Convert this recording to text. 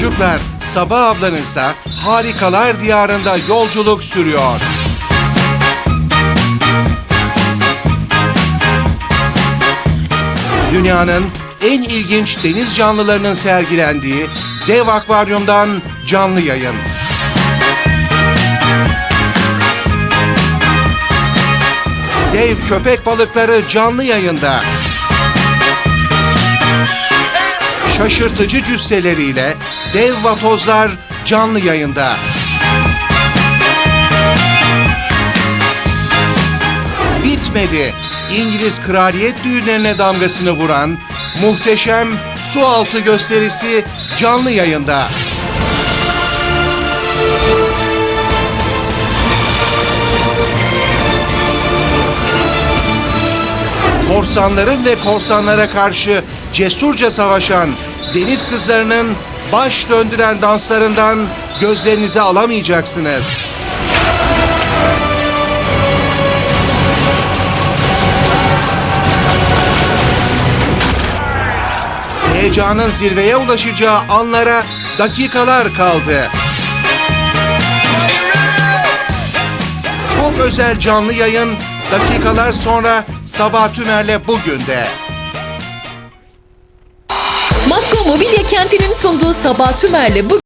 Çocuklar, Sabah ablanızla harikalar diyarında yolculuk sürüyor. Dünyanın en ilginç deniz canlılarının sergilendiği dev akvaryumdan canlı yayın. Dev köpek balıkları canlı yayında. Şaşırtıcı cüsseleriyle dev vatozlar canlı yayında. Bitmedi. İngiliz kraliyet düğünlerine damgasını vuran muhteşem su altı gösterisi canlı yayında. Korsanların ve korsanlara karşı cesurca savaşan deniz kızlarının baş döndüren danslarından gözlerinizi alamayacaksınız. Heyecanın zirveye ulaşacağı anlara dakikalar kaldı. Çok özel canlı yayın dakikalar sonra Sabah Tümer'le bugün de. Masko Mobilya Kenti'nin sunduğu Sabah Tümer'le bu